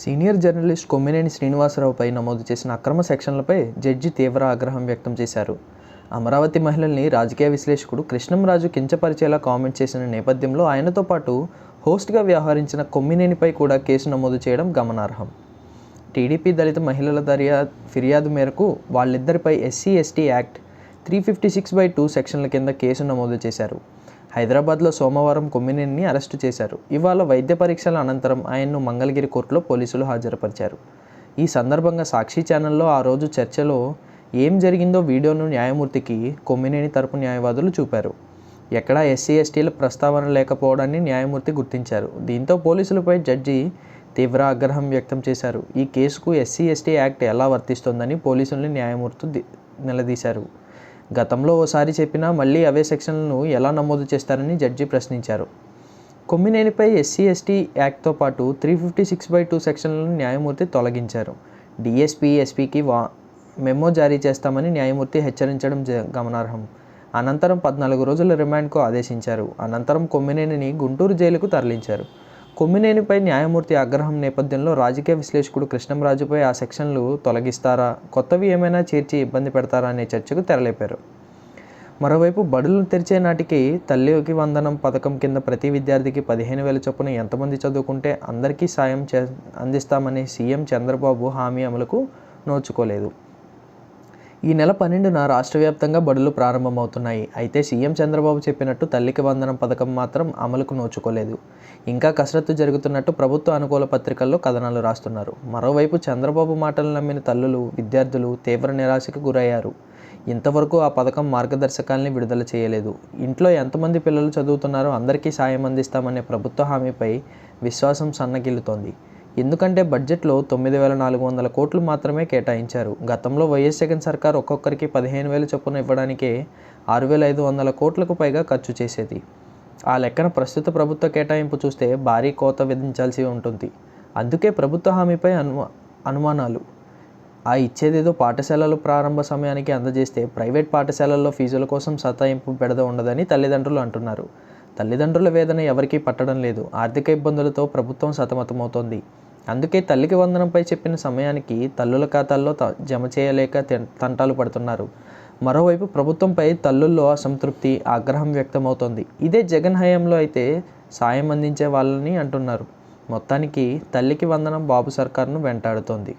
Senior journalist Kommineni శ్రీనివాసరావుపై నమోదు చేసిన అక్రమ సెక్షన్లపై జడ్జి తీవ్ర ఆగ్రహం వ్యక్తం చేశారు. అమరావతి మహిళల్ని రాజకీయ విశ్లేషకుడు కృష్ణంరాజు కించపరిచేలా కామెంట్ చేసిన నేపథ్యంలో ఆయనతో పాటు హోస్ట్గా వ్యవహరించిన కొమ్మినేనిపై కూడా కేసు నమోదు చేయడం గమనార్హం. టీడీపీ దళిత మహిళల దర్యా ఫిర్యాదు మేరకు వాళ్ళిద్దరిపై SC ST act three fifty six by two సెక్షన్ల కింద కేసు నమోదు చేశారు. హైదరాబాద్లో సోమవారం కొమ్మినేనిని అరెస్టు చేశారు. ఇవాళ వైద్య పరీక్షల అనంతరం ఆయన్ను మంగళగిరి కోర్టులో పోలీసులు హాజరుపరిచారు. ఈ సందర్భంగా సాక్షి ఛానల్లో ఆ రోజు చర్చలో ఏం జరిగిందో వీడియోను న్యాయమూర్తికి కొమ్మినేని తరపు న్యాయవాదులు చూపారు. ఎక్కడా ఎస్సీ ఎస్టీల ప్రస్తావన లేకపోవడాన్ని న్యాయమూర్తి గుర్తించారు. దీంతో పోలీసులపై జడ్జి తీవ్ర ఆగ్రహం వ్యక్తం చేశారు. ఈ కేసుకు ఎస్సీ ఎస్టీ యాక్ట్ ఎలా వర్తిస్తోందని పోలీసుల్ని న్యాయమూర్తి నిలదీశారు. గతంలో ఓసారి చెప్పినా మళ్ళీ అవే సెక్షన్లను ఎలా నమోదు చేస్తారని జడ్జి ప్రశ్నించారు. కొమ్మినేనిపై ఎస్సీ ఎస్టీ యాక్ట్తో పాటు three fifty six by two సెక్షన్లను న్యాయమూర్తి తొలగించారు. డిఎస్పీ ఎస్పీకి వా మెమో జారీ చేస్తామని న్యాయమూర్తి హెచ్చరించడం జ- గమనార్హం. అనంతరం పద్నాలుగు రోజుల రిమాండ్కు ఆదేశించారు. అనంతరం కొమ్మినేనిని గుంటూరు జైలుకు తరలించారు. కొమ్మినేనిపై న్యాయమూర్తి ఆగ్రహం నేపథ్యంలో రాజకీయ విశ్లేషకుడు కృష్ణంరాజుపై ఆ సెక్షన్లు తొలగిస్తారా? కొత్తవి ఏమైనా చేర్చి ఇబ్బంది పెడతారా అనే చర్చకు తెరలేపారు. మరోవైపు బడులు తెరిచే నాటికి తల్లికి వందనం పథకం కింద ప్రతి విద్యార్థికి పదిహేను వేల చొప్పున ఎంతమంది చదువుకుంటే అందరికీ సాయం చే అందిస్తామని సీఎం చంద్రబాబు హామీ అమలుకు నోచుకోలేదు. ఈ నెల పన్నెండున రాష్ట్ర వ్యాప్తంగా బడులు ప్రారంభమవుతున్నాయి. అయితే సీఎం చంద్రబాబు చెప్పినట్టు తల్లికి వందనం పథకం మాత్రం అమలుకు నోచుకోలేదు. ఇంకా కసరత్తు జరుగుతున్నట్టు ప్రభుత్వ అనుకూల పత్రికల్లో కథనాలు రాస్తున్నారు. మరోవైపు చంద్రబాబు మాటలు నమ్మిన తల్లులు విద్యార్థులు తీవ్ర నిరాశకు గురయ్యారు. ఇంతవరకు ఆ పథకం మార్గదర్శకాల్ని విడుదల చేయలేదు. ఇంట్లో ఎంతమంది పిల్లలు చదువుతున్నారో అందరికీ సాయం అందిస్తామనే ప్రభుత్వ హామీపై విశ్వాసం సన్నగిల్లుతోంది. ఎందుకంటే బడ్జెట్లో తొమ్మిది వేల నాలుగు వందల కోట్లు మాత్రమే కేటాయించారు. గతంలో వైఎస్ జగన్ సర్కార్ ఒక్కొక్కరికి పదిహేను వేల చొప్పున ఇవ్వడానికే ఆరు వేల ఐదు వందల కోట్లకు పైగా ఖర్చు చేసేది. ఆ లెక్కన ప్రస్తుత ప్రభుత్వ కేటాయింపు చూస్తే భారీ కోత విధించాల్సి ఉంటుంది. అందుకే ప్రభుత్వ హామీపై అను అనుమానాలు. ఆ ఇచ్చేదేదో పాఠశాలలు ప్రారంభ సమయానికి అందజేస్తే ప్రైవేట్ పాఠశాలల్లో ఫీజుల కోసం సతాయింపు బెడద ఉండదని తల్లిదండ్రులు అంటున్నారు. తల్లిదండ్రుల వేదన ఎవరికీ పట్టడం లేదు. ఆర్థిక ఇబ్బందులతో ప్రభుత్వం సతమతమవుతోంది. అందుకే తల్లికి వందనంపై చెప్పిన సమయానికి తల్లుల ఖాతాల్లో త- జమ చేయలేక తంటాలు పడుతున్నారు. మరోవైపు ప్రభుత్వంపై తల్లుల్లో అసంతృప్తి ఆగ్రహం వ్యక్తమవుతోంది. ఇదే జగన్ హయాంలో అయితే సాయం అందించే వాళ్ళని అంటున్నారు. మొత్తానికి తల్లికి వందనం బాబు సర్కార్ను వెంటాడుతోంది.